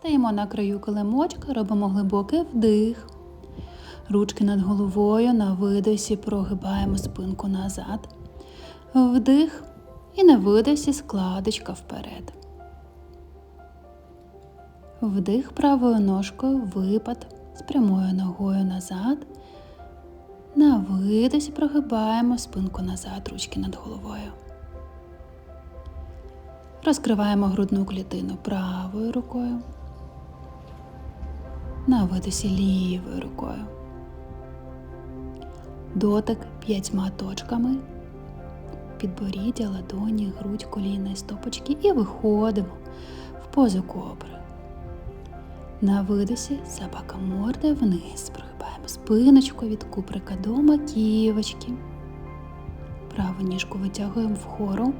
Стаємо на краю килимочка, робимо глибокий вдих. Ручки над головою на видосі прогибаємо спинку назад. Вдих і на видосі складочка вперед. Вдих правою ножкою, випад з прямою ногою назад. На видосі прогибаємо спинку назад, ручки над головою. Розкриваємо грудну клітину правою рукою. На видосі лівою рукою. Дотик п'ятьма точками. Підборіддя, ладоні, грудь, коліна і стопочки і виходимо в позу кобри. На видосі собака морда вниз. Прогибаємо спиночку від куприка до маківочки. Праву ніжку витягуємо вгору.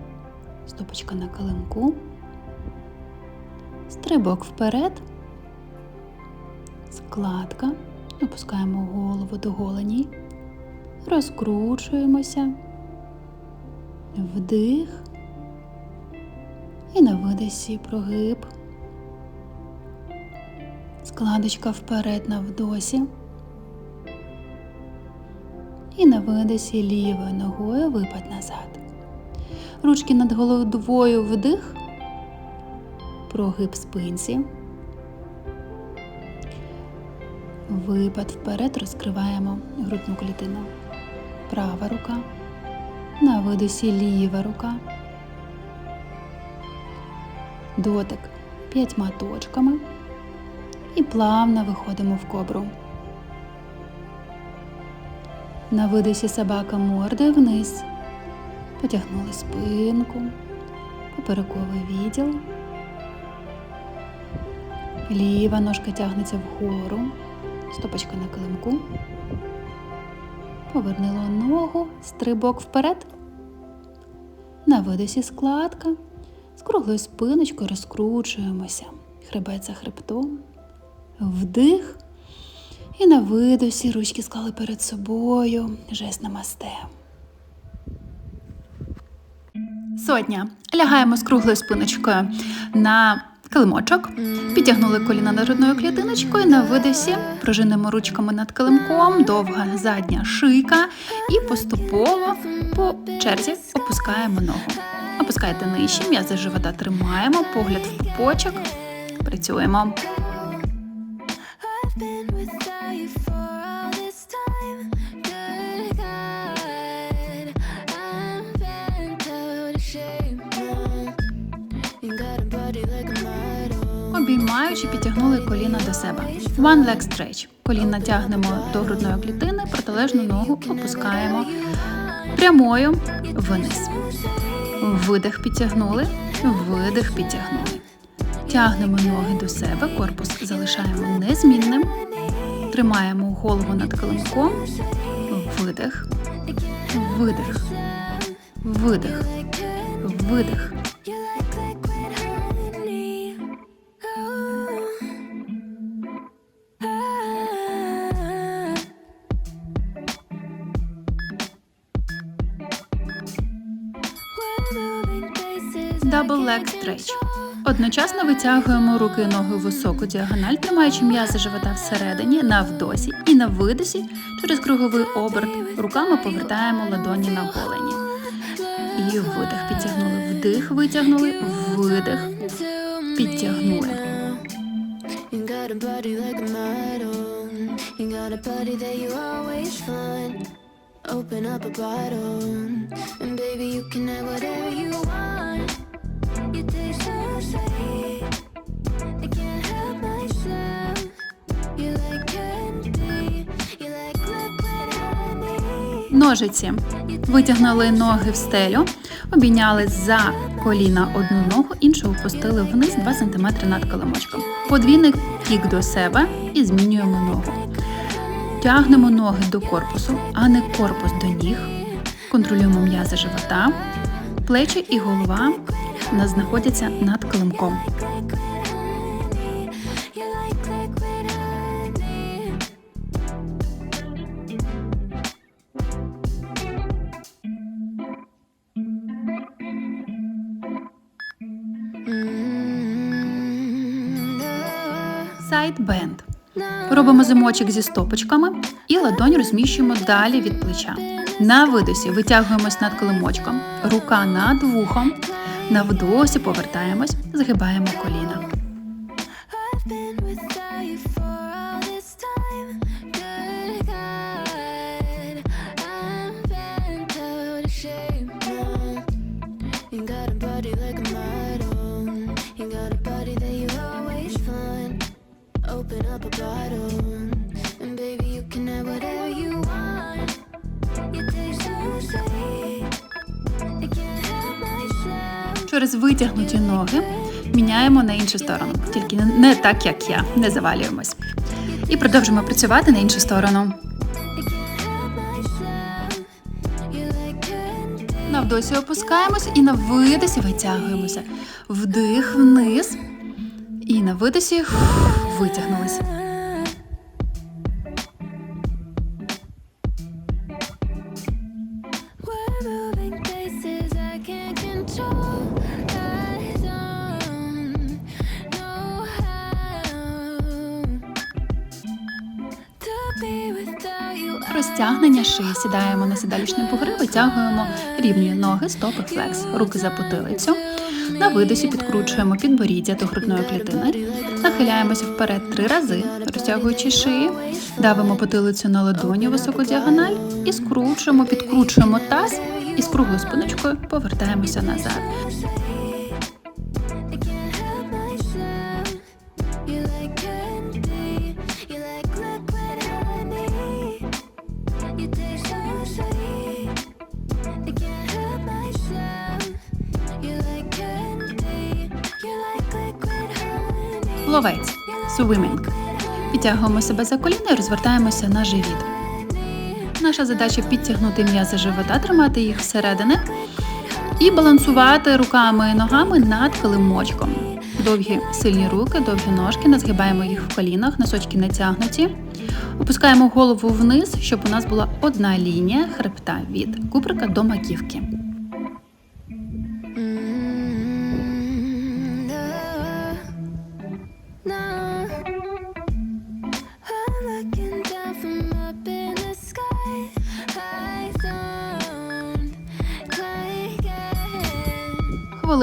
Стопочка на килимку. Стрибок вперед. Складка. Опускаємо голову до голені. Розкручуємося. Вдих. І на видосі прогиб. Складочка вперед на вдосі. І на видосі лівою ногою випад назад. Ручки над головою вдих. Прогиб спинці. Випад вперед розкриваємо грудну клітину. Права рука. На видосі ліва рука. Дотик п'ятьма точками. І плавно виходимо в кобру. На видосі собака мордою вниз. Потягнули спинку, поперековий відділ. Ліва ножка тягнеться вгору, стопочка на килимку. Повернула ногу, стрибок вперед. На видосі складка. З круглою спиночкою розкручуємося. Хребет за хребтом. Вдих. І на видосі ручки склали перед собою. Жест намасте. Сотня. Лягаємо з круглою спиночкою на килимочок. Підтягнули коліна над грудною клітиночкою. На видосі пружинимо ручками над килимком, довга задня шийка і поступово по черзі опускаємо ногу. Опускайте нижче, м'язи живота тримаємо, погляд в почок. Працюємо. Обіймаючи, підтягнули коліна до себе. One leg stretch. Коліна тягнемо до грудної клітини, протилежну ногу опускаємо прямою вниз. Видих підтягнули, видих підтягнули. Тягнемо ноги до себе, корпус залишаємо незмінним. Тримаємо голову над килимком. Видих, видих, видих, видих. Double leg stretch. Одночасно витягуємо руки і ноги високу діагональ, тримаючи м'язи живота всередині, на вдосі і на видосі через круговий оберт. Руками повертаємо ладоні на голені. І видих підтягнули. Вдих, витягнули, видих, підтягнули. Open up a bottle, and baby, you can have whatever you want. Ножиці. Витягнули ноги в стелю, обійняли за коліна одну ногу, іншу опустили вниз 2 см над килимочком. Подвійний кік до себе і змінюємо ногу. Тягнемо ноги до корпусу, а не корпус до ніг. Контролюємо м'язи живота, плечі і голова у нас знаходяться над килимком. Bend. Робимо замочок зі стопочками і ладонь розміщуємо далі від плеча. На видосі витягуємось над килимочком, рука над вухом. На вдосі повертаємось, згибаємо коліна. I've been without you Через витягнуті ноги міняємо на іншу сторону, тільки не- так, як я, не завалюємось. І продовжимо працювати на іншу сторону. I can't help myself. You like candy. На вдосі опускаємось і на видосі витягуємося. Вдих вниз. І на видосі фух, Розтягнення шиї. Сідаємо на сідалічні бугри, витягуємо рівні ноги, стопи, флекс, руки за потилицю. На видосі підкручуємо підборіддя до грудної клітини. Нахиляємося вперед три рази, розтягуючи шиї. Давимо потилицю на ладоні високу діагональ і скручуємо, підкручуємо таз і з круглою спиночкою повертаємося назад. Honey. Пловець свимінг. Підтягуємо себе за коліна і розвертаємося на живіт. Наша задача підтягнути м'язи живота, тримати їх всередини і балансувати руками і ногами над килимочком. Довгі сильні руки, довгі ножки, не згибаємо їх в колінах, носочки натягнуті. Опускаємо голову вниз, щоб у нас була одна лінія хребта від куприка до маківки.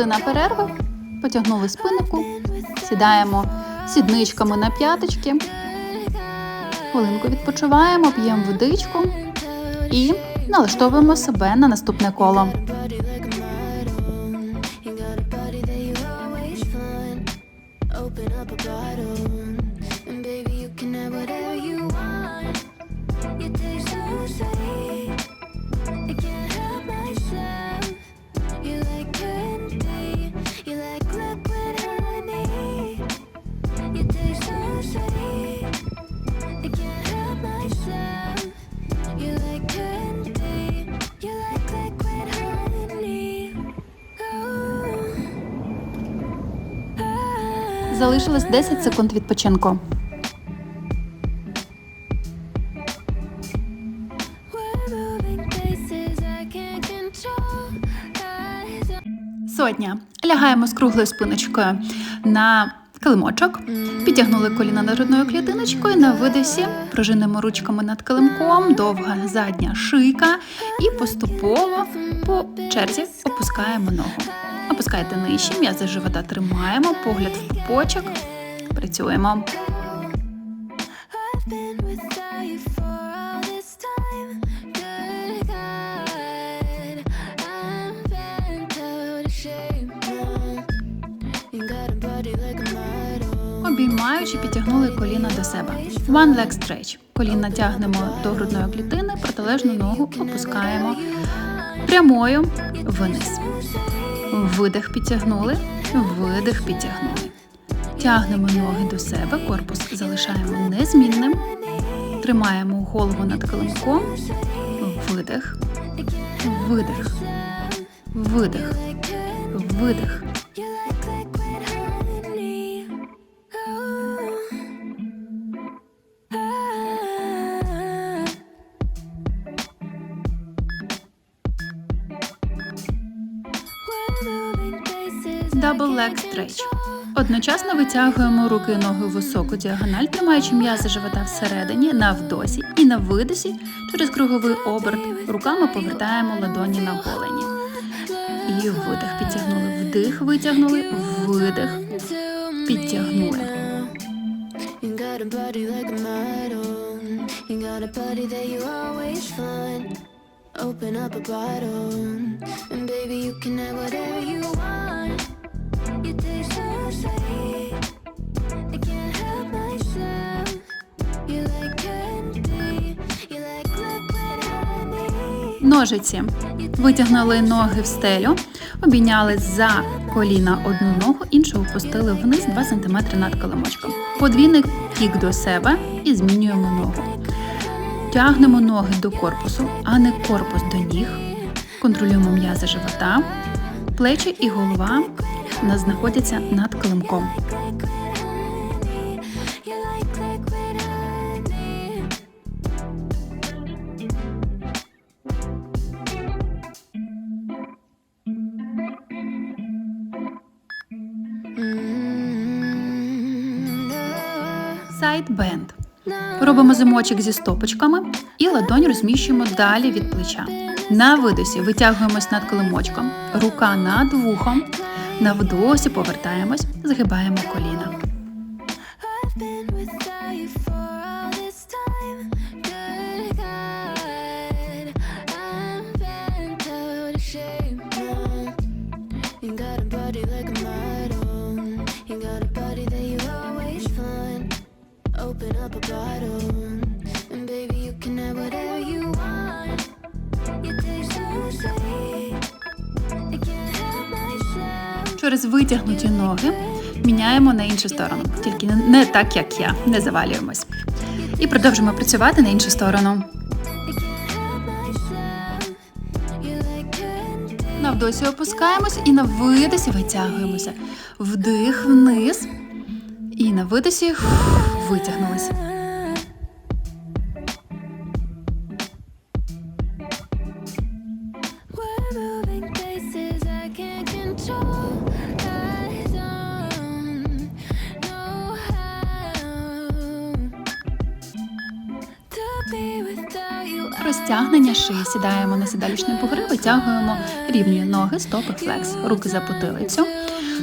Хвилина перерви. Потягнули спинку, сідаємо сідничками на п'яточки. Хвилинку відпочиваємо, п'ємо водичку і налаштовуємо себе на наступне коло. Залишилось 10 секунд відпочинку. Сотня. Лягаємо з круглою спиночкою на килимочок. Підтягнули коліна над грудною клітиночкою. На видосі пружинимо ручками над килимком, довга задня шийка і поступово по черзі опускаємо ногу. Опускайте нижче, м'язи живота тримаємо, погляд в пупочок. Працюємо. Обіймаючи, підтягнули коліна до себе. One leg stretch. Коліна тягнемо до грудної клітини, протилежну ногу опускаємо прямою вниз. Видих підтягнули, видих підтягнули. Тягнемо ноги до себе, корпус залишаємо незмінним. Тримаємо голову над килимком. Видих, видих, видих, видих. Can't stretch. Одночасно витягуємо руки і ноги у високу діагональ, тримаючи м'язи живота всередині, на вдосі і на видосі через круговий оберт. Руками повертаємо ладоні на голені. І видих підтягнули. Вдих, витягнули, видих. Підтягнули. Open up a bottle, and baby, you can have whatever you want. Ножиці. Витягнули ноги в стелю, обійняли за коліна одну ногу, іншу опустили вниз 2 см над килимочком. Подвійний кік до себе і змінюємо ногу. Тягнемо ноги до корпусу, а не корпус до ніг. Контролюємо м'язи живота, плечі і голова нас знаходяться над килимком. Сайд-бенд. Робимо замочок зі стопочками і ладонь розміщуємо далі від плеча. На видосі витягуємось над килимочком, рука над вухом. На вдосі повертаємось, згибаємо коліна. Через витягнуті ноги міняємо на іншу сторону, тільки не- так, як я, не завалюємось. І продовжимо працювати на іншу сторону. I can't help myself. You like candy. На вдосі опускаємось і на видосі витягуємося. Вдих вниз. І на видосі витягнулися. Розтягнення шиї. Сідаємо на сідалічні бугри, витягуємо рівні ноги, стопи, флекс, руки за потилицю.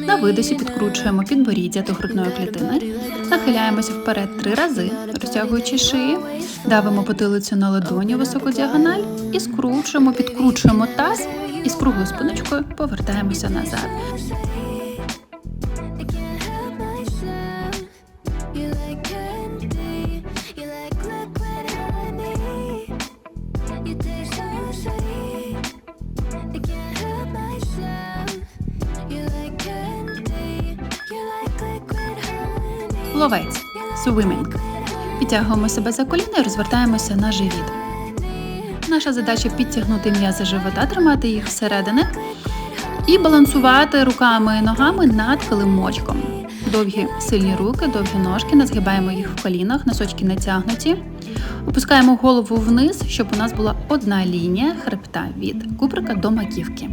На видосі підкручуємо підборіддя до грудної клітини. Нахиляємося вперед три рази, розтягуючи шиї. Давимо потилицю на ладоні високу діагональ і скручуємо, підкручуємо таз і з круглою спиночкою повертаємося назад. Swimming. Підтягуємо себе за коліна і розвертаємося на живіт. Наша задача підтягнути м'язи живота, тримати їх всередини і балансувати руками і ногами над килимочком. Довгі сильні руки, довгі ножки, не згибаємо їх в колінах, носочки натягнуті. Опускаємо голову вниз, щоб у нас була одна лінія хребта від куприка до маківки.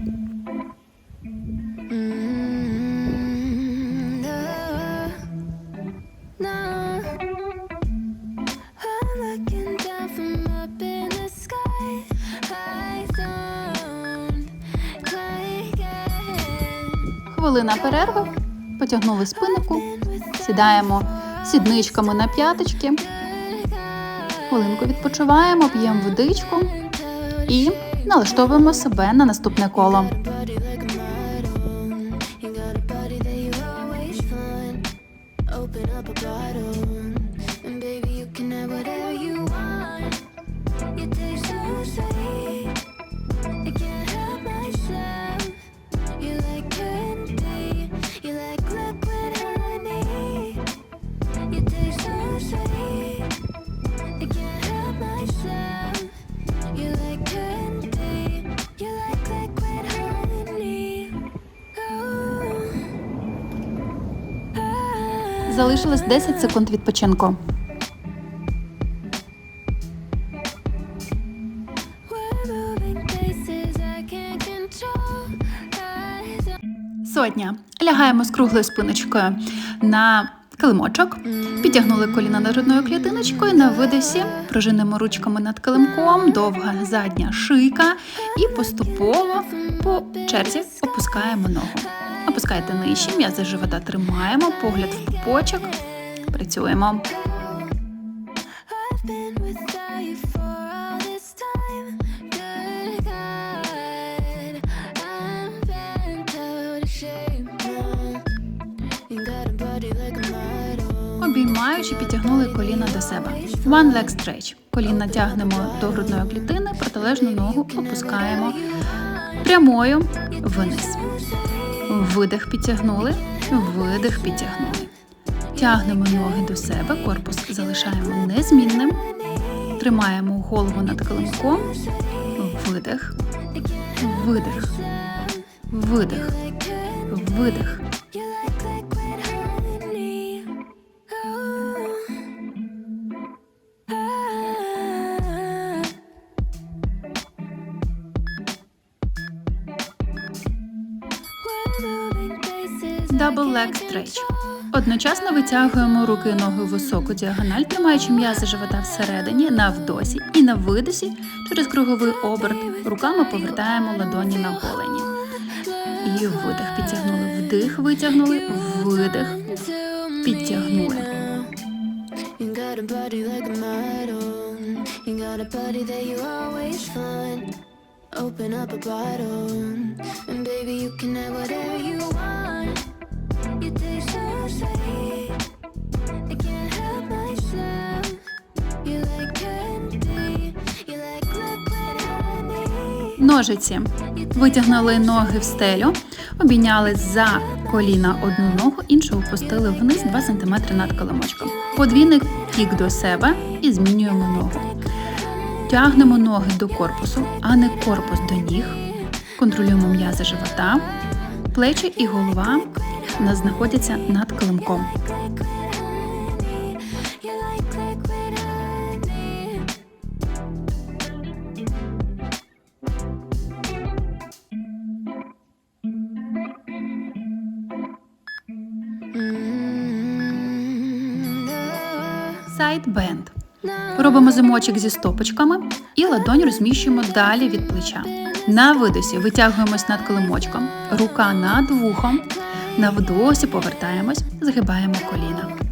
Хвилина перерви, потягнули спинку, сідаємо сідничками на п'яточки. Хвилинку відпочиваємо, п'ємо водичку і налаштовуємо себе на наступне коло. 10 секунд відпочинку. Сотня. Лягаємо з круглою спиночкою на килимочок, підтягнули коліна над грудною клітиночкою. На видосі пружинимо ручками над килимком, довга задня шийка і поступово по черзі опускаємо ногу. Опускайте нижче, м'язи живота тримаємо, погляд в пупочок. Працюємо. Обіймаючи, підтягнули коліна до себе. One leg stretch. Коліна тягнемо до грудної клітини, протилежну ногу опускаємо прямою вниз. Видих підтягнули, видих підтягнули. Тягнемо ноги до себе, корпус залишаємо незмінним. Тримаємо голову над килимком. Видих, видих, видих, видих. Double leg stretch. Одночасно витягуємо руки і ноги високу діагональ, тримаючи м'язи живота всередині на вдосі і на видосі через круговий оберт руками повертаємо ладоні на голені. І видих підтягнули, вдих, витягнули, видих. Підтягнули. Open up a bottle, and baby, you can have whatever you want. Ножиці. Витягнули ноги в стелю, обійняли за коліна одну ногу, іншу опустили вниз 2 см над килимочком. Подвійний кік до себе і змінюємо ногу. Тягнемо ноги до корпусу, а не корпус до ніг. Контролюємо м'язи живота, плечі і голова знаходяться над килимком. You like liquid honey. Сайд бенд. Робимо замочок зі стопочками і ладонь розміщуємо далі від плеча. На видосі витягуємось над килимочком, рука над вухом. На вдосі повертаємось, згибаємо коліна.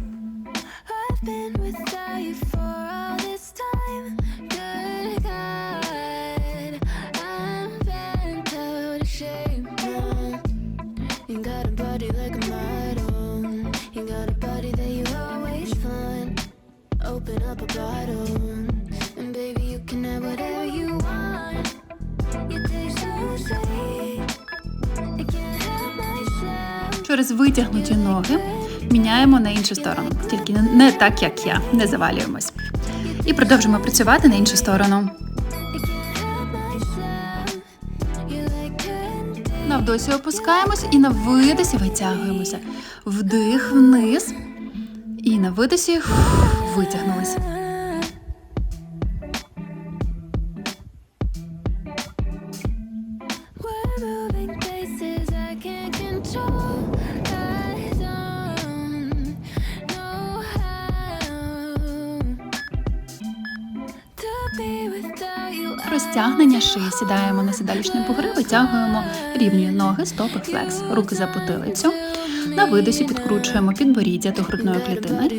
Через витягнуті ноги міняємо на іншу сторону, тільки не- так, як я, не завалюємось. І продовжимо працювати на іншу сторону. I can't help myself. You like candy. На вдосі опускаємось і на видосі витягуємося. Вдих вниз. І на видосі фух, витягнулись. Розтягнення шиї. Сідаємо на сідалічні бугри, витягуємо рівні ноги, стопи, флекс, руки за потилицю. На видосі підкручуємо підборіддя до грудної клітини.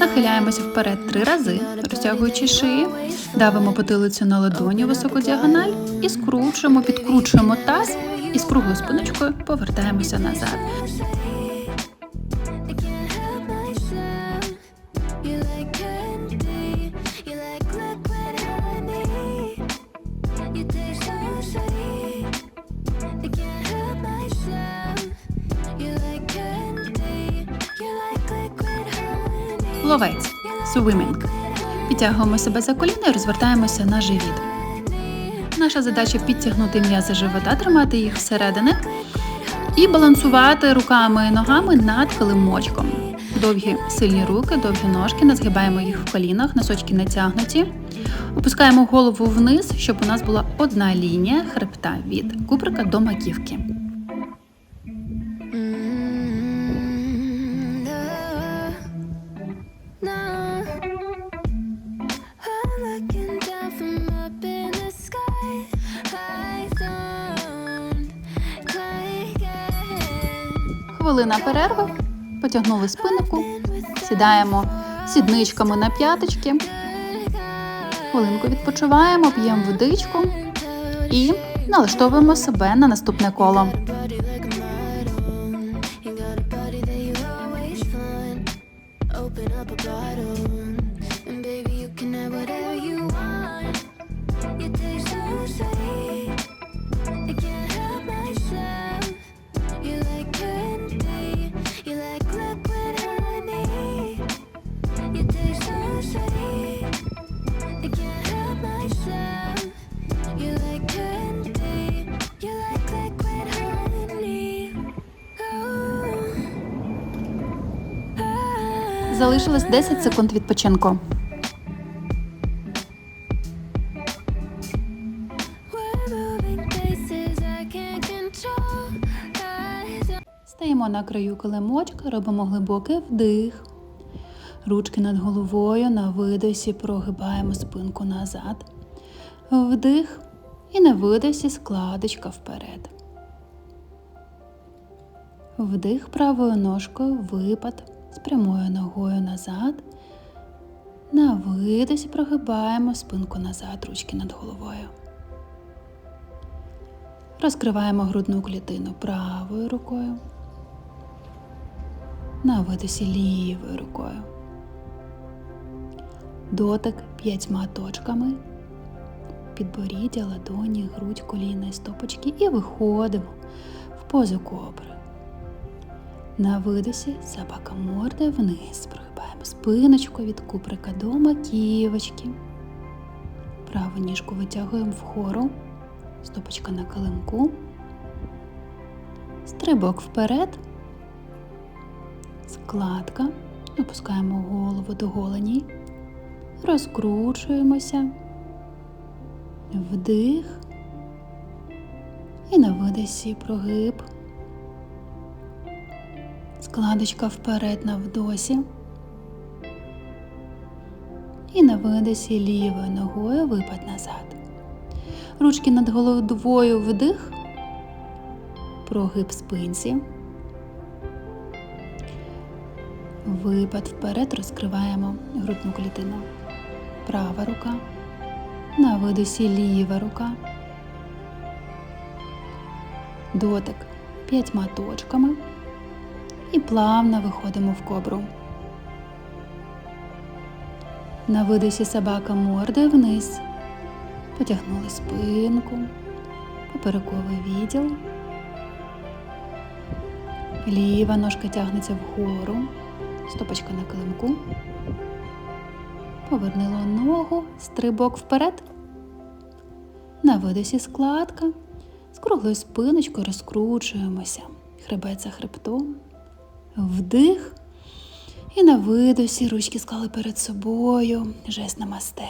Нахиляємося вперед три рази, розтягуючи шиї. Давимо потилицю на ладоні високу діагональ і скручуємо, підкручуємо таз і з круглою спиночкою повертаємося назад. Пловець. Swimming. Підтягуємо себе за коліна і розвертаємося на живіт. Наша задача підтягнути м'язи живота, тримати їх всередини і балансувати руками і ногами над килимочком. Довгі сильні руки, довгі ножки, не згибаємо їх в колінах, носочки натягнуті. Опускаємо голову вниз, щоб у нас була одна лінія хребта від куприка до маківки. Хвилина перерви. Потягнули спинку. Сідаємо сідничками на п'яточки. Хвилинку відпочиваємо, п'ємо водичку і налаштовуємо себе на наступне коло. Залишилось 10 секунд відпочинку. Стаємо на краю килимочка, робимо глибокий вдих. Ручки над головою на видосі прогибаємо спинку назад. Вдих. І на видосі складочка вперед. Вдих правою ножкою, випад прямою ногою назад. На видосі прогибаємо спинку назад, ручки над головою. Розкриваємо грудну клітину правою рукою. На видосі лівою рукою. Дотик п'ятьма точками. Підборіддя, ладоні, грудь, коліна і стопочки і виходимо в позу кобри. На видосі собака морда вниз. Прогибаємо спиночку від куприка до маківочки. Праву ніжку витягуємо вгору. Стопочка на килимку. Стрибок вперед. Складка. Опускаємо голову до голені. Розкручуємося. Вдих. І на видосі прогиб. Складочка вперед на вдосі. І на видосі лівою ногою випад назад. Ручки над головою вдих. Прогиб спинці. Випад вперед розкриваємо грудну клітину. Права рука. На видосі ліва рука. Дотик п'ятьма точками. І плавно виходимо в кобру. На видосі собака мордою вниз. Потягнули спинку, поперековий відділ. Ліва ножка тягнеться вгору, стопочка на килимку. Повернула ногу, стрибок вперед. На видосі складка. З круглою спиночкою розкручуємося. Хребет за хребтом. Вдих. І на видосі ручки склали перед собою. Жест намасте.